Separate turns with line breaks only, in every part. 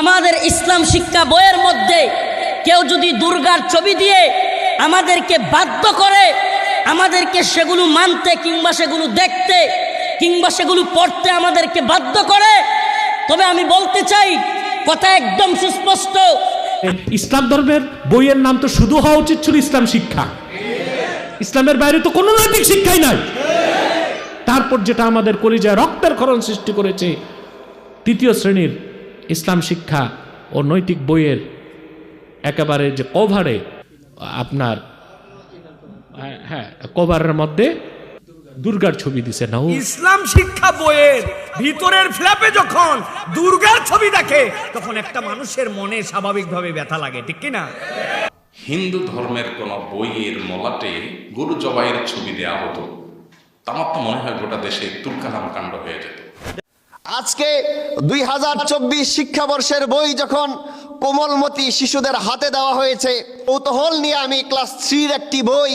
আমাদের ইসলাম শিক্ষা বইয়ের মধ্যে কেউ যদি দুর্গার ছবি দিয়ে আমাদেরকে বাধ্য করে, আমাদেরকে সেগুলো মানতে কিংবা সেগুলো দেখতে কিংবা সেগুলো পড়তে আমাদেরকে বাধ্য করে, তবে আমি বলতে চাই, কথা একদম সুস্পষ্ট।
ইসলাম ধর্মের বইয়ের নাম তো শুধু হওয়া উচিত ছিল ইসলাম শিক্ষা। ইসলামের বাইরে তো কোনো নৈতিক শিক্ষাই নাই। তারপর যেটা আমাদের কলিজায় রক্তের ক্ষরণ সৃষ্টি করেছে তৃতীয় শ্রেণির ইসলাম শিক্ষা ও নৈতিক বইয়ের একেবারে যে কভারে আপনার হ্যাঁ, হ্যাঁ কভারের মধ্যে দুর্গার ছবি দিছে না
ইসলাম শিক্ষা বইয়ের ভিতরের ফ্ল্যাপে যখন দুর্গার ছবি দেখে তখন একটা মানুষের মনে স্বাভাবিকভাবে ব্যথা লাগে ঠিক কি না?
হিন্দু ধর্মের কোন বইয়ের মলাটে গরু জবাইয়ের ছবি দেয়া হতো। তা আমার তো মনে হয় গোটা দেশে তুলকালাম কাণ্ড হয়ে যেত।
আজকে দুই হাজার চব্বিশ শিক্ষাবর্ষের বই যখন কোমলমতি শিশুদের হাতে দেওয়া হয়েছে, কৌতূহল নিয়ে আমি ক্লাস থ্রির একটি বই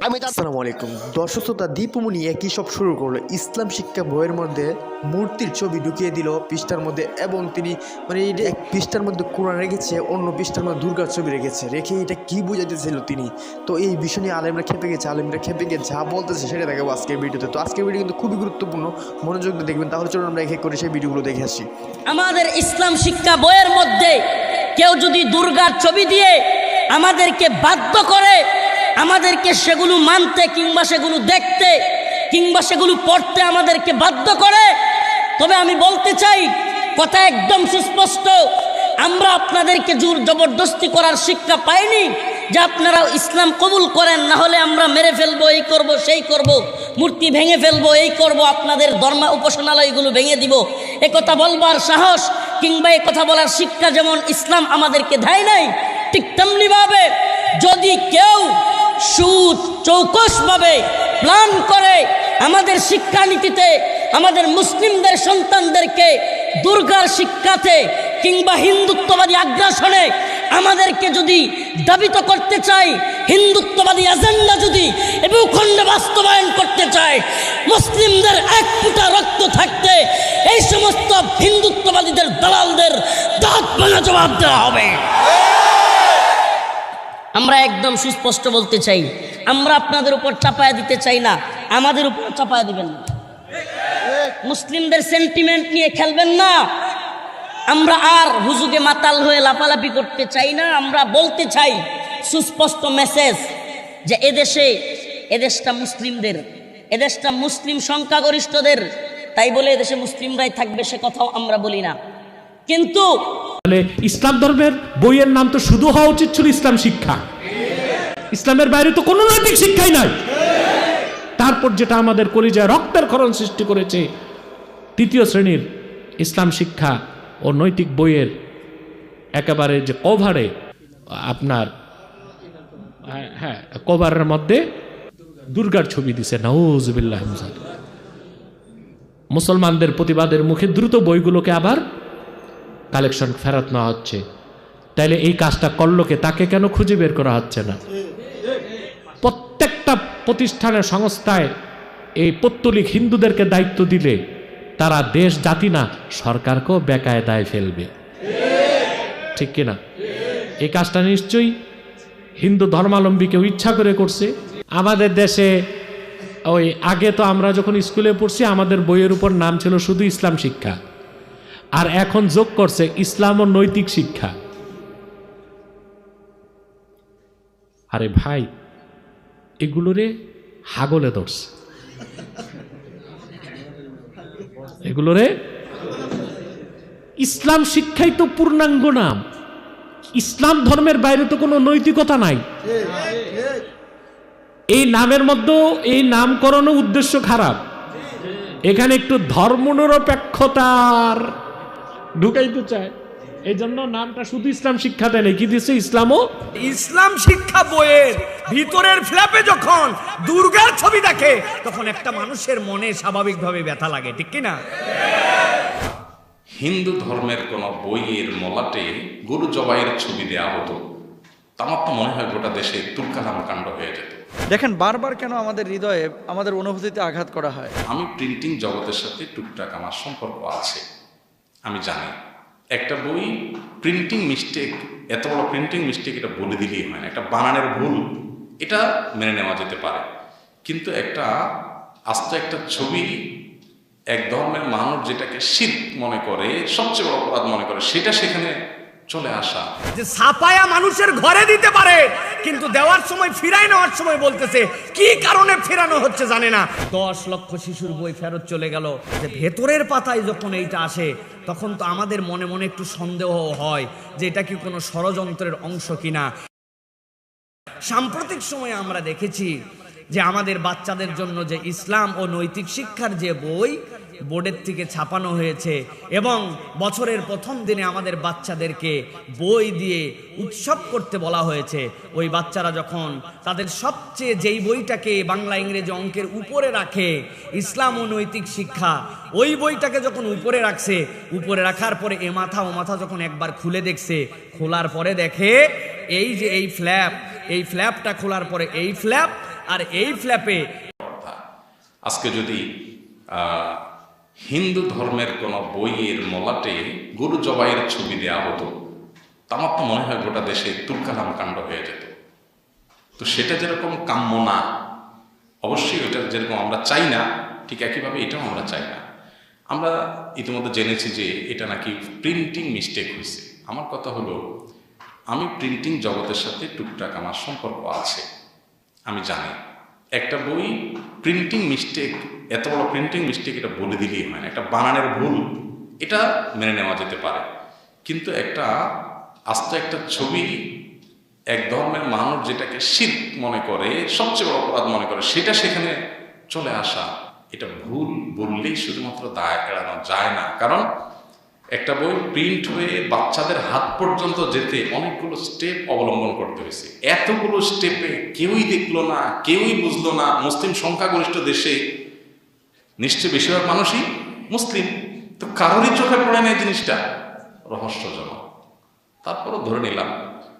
আমি
আসসালামু আলাইকুম। দর্শক শ্রোতা দীপমণি একই সব শুরু করল। ইসলাম শিক্ষা বইয়ের মধ্যে মূর্তির ছবি ঢুকিয়ে দিল পৃষ্ঠার মধ্যে এবং তিনি মানে এটা এক পৃষ্ঠার মধ্যে কোরআন রেখেছে অন্য পৃষ্ঠার মধ্যে দুর্গার ছবি রেখেছে। রেখে এটা কি বোঝাতেছিল তিনি? তো এই বিষয় নিয়ে আলেমরা খেপে গেছে আলেমরা খেপে গিয়ে যা বলতেছে সেটা দেখাবো আজকের ভিডিওতে। তো আজকের ভিডিও কিন্তু খুবই গুরুত্বপূর্ণ। মনোযোগ দিয়ে দেখবেন। তাহলে চলুন আমরা এক এক করে সেই ভিডিওগুলো দেখে আসি।
আমাদের ইসলাম শিক্ষা বইয়ের মধ্যে কেউ যদি দুর্গার ছবি দিয়ে আমাদেরকে বাধ্য করে আমাদেরকে সেগুলো মানতে কিংবা সেগুলো দেখতে কিংবা সেগুলো পড়তে আমাদেরকে বাধ্য করে। তবে আমি বলতে চাই, কথা একদম সুস্পষ্ট, আমরা আপনাদেরকে জোর জবরদস্তি করার শিক্ষা পাইনি যে আপনারা ইসলাম কবুল করেন, না হলে আমরা মেরে ফেলব, এই করব, সেই করব, মূর্তি ভেঙে ফেলব, এই করব, আপনাদের ধর্মা উপাসনালয়গুলো ভেঙে দিব। এ কথা বলবার সাহস কিংবা কথা বলার শিক্ষা যেমন ইসলাম আমাদেরকে দেয় নাই ঠিক তেমনিভাবে যদি কেউ সুদ চৌকসভাবে প্ল্যান করে, আমাদের শিক্ষানীতিতে, আমাদের মুসলিমদের সন্তানদেরকে দুর্গার শিক্ষাতে কিংবা হিন্দুত্ববাদী আগ্রাসনে আমাদেরকে যদি দাবিত করতে চাই হিন্দুত্ববাদী এজেন্ডা যদি ভূখণ্ডে বাস্তবায়ন করতে চায়, মুসলিমদের এক ফুটা রক্ত থাকতে এই সমস্ত হিন্দুত্ববাদীদের দালালদের দাঁত ভাঙা জবাব দেওয়া হবে। আমরা একদম সুস্পষ্ট বলতে চাই, আমরা আপনাদের উপর চাপায়া দিতে চাই না, আমাদের উপর চাপায়া দিবেন না। মুসলিমদের সেন্টিমেন্ট নিয়ে খেলবেন না। আমরা আর হুজুগে মাতাল হয়ে লাফালাফি করতে চাই না, আমরা বলতে চাই, সুস্পষ্ট মেসেজ যে এদেশে, এদেশটা মুসলিমদের, এদেশটা মুসলিম সংখ্যাগরিষ্ঠদের, তাই বলে এদেশে মুসলিমরাই থাকবে সে কথাও আমরা বলি না। কিন্তু
তাহলে ইসলাম ধর্মের বইয়ের নাম তো শুধু হওয়া উচিত ছিল ইসলাম শিক্ষা। ইসলামের বাইরে তো কোনো নৈতিক শিক্ষাই নাই। তারপর যেটা আমাদের কলিজায় রক্তের ক্ষরণ সৃষ্টি করেছে তৃতীয় শ্রেণির ইসলাম শিক্ষা ও নৈতিক বইয়ের একেবারে যে কভারে আপনার হ্যাঁ, হ্যাঁ কভারের মধ্যে দুর্গার ছবি দিছে নাউজুবিল্লাহ মুসলমানদের প্রতিবাদের মুখে দ্রুত বইগুলোকে আবার কালেকশন ফেরত নেওয়া হচ্ছে। তাইলে এই কাজটা করলোকে তাকে কেন খুঁজে বের করা হচ্ছে না? প্রত্যেকটা প্রতিষ্ঠানের সংস্থায় এই পত্তলিক হিন্দুদেরকে দায়িত্ব দিলে তারা দেশ, জাতি না, সরকারকেও বেকায় দায় ফেলবে। ঠিক কিনা এই কাজটা নিশ্চয়ই হিন্দু ধর্মাবলম্বী কেউ ইচ্ছা করে করছে। আমাদের দেশে ওই আগে তো আমরা যখন স্কুলে পড়ছি, আমাদের বইয়ের উপর নাম ছিল শুধু ইসলাম শিক্ষা। আর এখন যোগ করছে ইসলাম ও নৈতিক শিক্ষা। আরে ভাই, এগুলোরে হাগলে ধরছে। এগুলোরে ইসলাম শিক্ষাই তো পূর্ণাঙ্গ নাম। ইসলাম ধর্মের বাইরে তো কোনো নৈতিকতা নাই। এই নামের মধ্যেও এই নামকরণ উদ্দেশ্য খারাপ। এখানে একটু ধর্মনিরপেক্ষতার ঢুকাইতে চায়। এই জন্য নামটা শুধু ইসলাম শিক্ষা দেয় কি দিচ্ছে ইসলামও?
ইসলাম শিক্ষা বইয়ের ভিতরের ফ্ল্যাপে যখন দুর্গার ছবি দেখে তখন একটা মানুষের মনে স্বাভাবিকভাবে ব্যথা লাগে ঠিক কি না?
হিন্দু ধর্মের কোন বইয়ের মলাটে গরু জবাইয়ের ছবি দেয়া হতো। তা আমার তো মনে হয় গোটা দেশে তুলকালাম কাণ্ড হয়ে যেত।
দেখেন বারবার কেন আমাদের হৃদয়ে আমাদের অনুভূতিতে আঘাত করা হয়?
আমি প্রিন্টিং জগতের সাথে টুকটাক আমার সম্পর্ক আছে। আমি জানি। একটা বই প্রিন্টিং মিস্টেক এত বড় প্রিন্টিং মিস্টেক এটা বলে দিলেই হয় না। একটা বানানের ভুল, এটা মেনে নেওয়া যেতে পারে। কিন্তু একটা আস্ত একটা ছবি এক ধর্মের মানুষ যেটাকে শীত মনে করে, সবচেয়ে বড় অপরাধ মনে করে, সেটা সেখানে চলে আসা।
যে ছাপায়া মানুষের ঘরে দিতে পারে, কিন্তু দেওয়ার সময় ফিরাই নেওয়ার সময় বলতেছে, কি কারণে ফেরানো হচ্ছে জানে না। দশ লক্ষ শিশুর বই ফেরত চলে গেল। যে ভেতরের পাতায় যখন এইটা আসে, তখন তো আমাদের মনে মনে একটু সন্দেহ হয় যে এটা কি কোনো ষড়যন্ত্রের অংশ কিনা। সাম্প্রতিক সময়ে আমরা দেখেছি যে আমাদের বাচ্চাদের জন্য যে ইসলাম ও নৈতিক শিক্ষার যে বই, বোর্ডের থেকে ছাপানো হয়েছে এবং বছরের প্রথম দিনে আমাদের বাচ্চাদেরকে বই দিয়ে উৎসব করতে বলা হয়েছে। ওই বাচ্চারা যখন তাদের সবচেয়ে যেই বইটাকে বাংলা ইংরেজি অঙ্কের উপরে রাখে, ইসলাম ও নৈতিক শিক্ষা, ওই বইটাকে যখন উপরে রাখছে, উপরে রাখার পরে এ মাথা ও মাথা যখন একবার খুলে দেখছে, খোলার পরে দেখে এই যে এই ফ্ল্যাপ এই ফ্ল্যাপটা খোলার পরে এই ফ্ল্যাপ আর এই ফ্ল্যাপে
আজকে যদি হিন্দু ধর্মের কোনো বইয়ের মলাটে গরু জবাইয়ের ছবি দেয়া হতো আমার তো মনে হয় গোটা দেশে তুলকালাম কাণ্ড হয়ে যেত। তো সেটা যেরকম কাম্য না, অবশ্যই ওটা যেরকম আমরা চাই না, ঠিক একইভাবে এটাও আমরা চাই না। আমরা ইতিমধ্যে জেনেছি যে এটা নাকি প্রিন্টিং মিস্টেক হয়েছে। আমার কথা হলো, আমি প্রিন্টিং জগতের সাথে টুকটাক আমার সম্পর্ক আছে। আমি জানি। একটা বই প্রিন্টিং মিস্টেক এত বড় প্রিন্টিং মিস্টেক এটা বলে দিলেই হয় না একটা বানানের ভুল, এটা মেনে নেওয়া যেতে পারে। কিন্তু একটা আস্ত একটা ছবি এক ধর্মের মানুষ যেটাকে শীত মনে করে, সবচেয়ে বড় অপরাধ মনে করে, সেটা সেখানে চলে আসা, এটা ভুল বললেই শুধুমাত্র দায় এড়ানো যায় না। কারণ একটা বই প্রিন্ট হয়ে বাচ্চাদের হাত পর্যন্ত যেতে অনেকগুলো স্টেপ অবলম্বন করতে হয়েছে। এতগুলো স্টেপে কেউই দেখল না, কেউই বুঝলো না, মুসলিম সংখ্যাগরিষ্ঠ দেশে নিশ্চয় বেশিরভাগ মানুষই মুসলিম। তো কারোরই চোখে পড়ে না এই জিনিসটা রহস্যজনক তারপরও ধরে নিলাম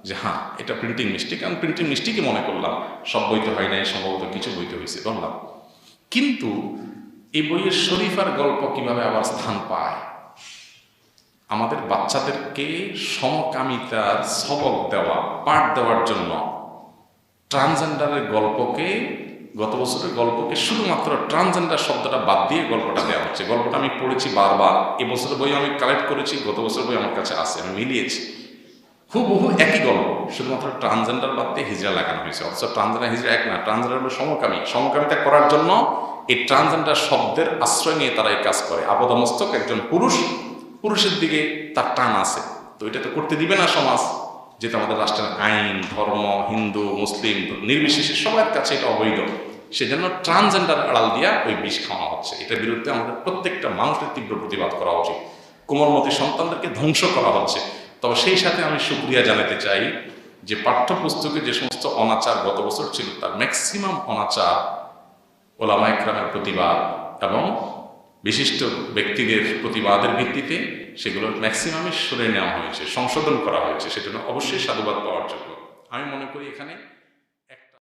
যে হ্যাঁ এটা প্রিন্টিং মিস্টেক আমি প্রিন্টিং মিস্টেকই মনে করলাম, সব বইতে হয় নাই, সম্ভবত কিছু বইতে হয়েছে বললাম কিন্তু এই বইয়ের শরীফার গল্প কীভাবে আবার স্থান পায়? আমাদের বাচ্চাদেরকে সমকামিতার সবক দেওয়া, পাঠ দেওয়ার জন্য ট্রান্সজেন্ডারের গল্পকে, গত বছরের গল্পকে শুধুমাত্র ট্রান্সজেন্ডার শব্দটা বাদ দিয়ে গল্পটা দেওয়া হচ্ছে। গল্পটা আমি পড়েছি বারবার। এবছরের বই আমি কালেক্ট করেছি, গত বছর বই আমার কাছে আছে, আমি মিলিয়েছি। হুবহু একই গল্প, শুধুমাত্র ট্রান্সজেন্ডার বাদ দিয়ে হিজড়া লাগানো হয়েছে। অথচ ট্রান্সজেন্ডার হিজড়া এক না, ট্রান্সজেন্ডার হলো সমকামী। সমকামিতা করার জন্য এই ট্রান্সজেন্ডার শব্দের আশ্রয় নিয়ে তারা এই কাজ করে। আপাদমস্তক একজন পুরুষ পুরুষের দিকে তার টান আছে। তো এটা তো করতে দিবে না সমাজ যেটা আমাদের রাষ্ট্রের আইন, ধর্ম, হিন্দু, মুসলিম, নির্বিশেষে সবার কাছে এটা অবৈধ। সেজন্য ট্রান্সজেন্ডার আড়াল দিয়া ওই বিষ খাওয়া হচ্ছে। এটার বিরুদ্ধে আমাদের প্রত্যেকটা মানুষের তীব্র প্রতিবাদ করা উচিত। কোমলমতি সন্তানদেরকে ধ্বংস করা হচ্ছে। তবে সেই সাথে আমি সুক্রিয়া জানাতে চাই যে পাঠ্যপুস্তকে যে সমস্ত অনাচার গত বছর ছিল, তার ম্যাক্সিমাম অনাচার ওলামা একরামের প্রতিবাদ এবং বিশিষ্ট ব্যক্তিদের প্রতিবাদের ভিত্তিতে সেগুলো ম্যাক্সিমামে সরে নেওয়া হয়েছে, সংশোধন করা হয়েছে, সেজন্য অবশ্যই সাধুবাদ পাওয়ার জন্য। আমি মনে করি এখানে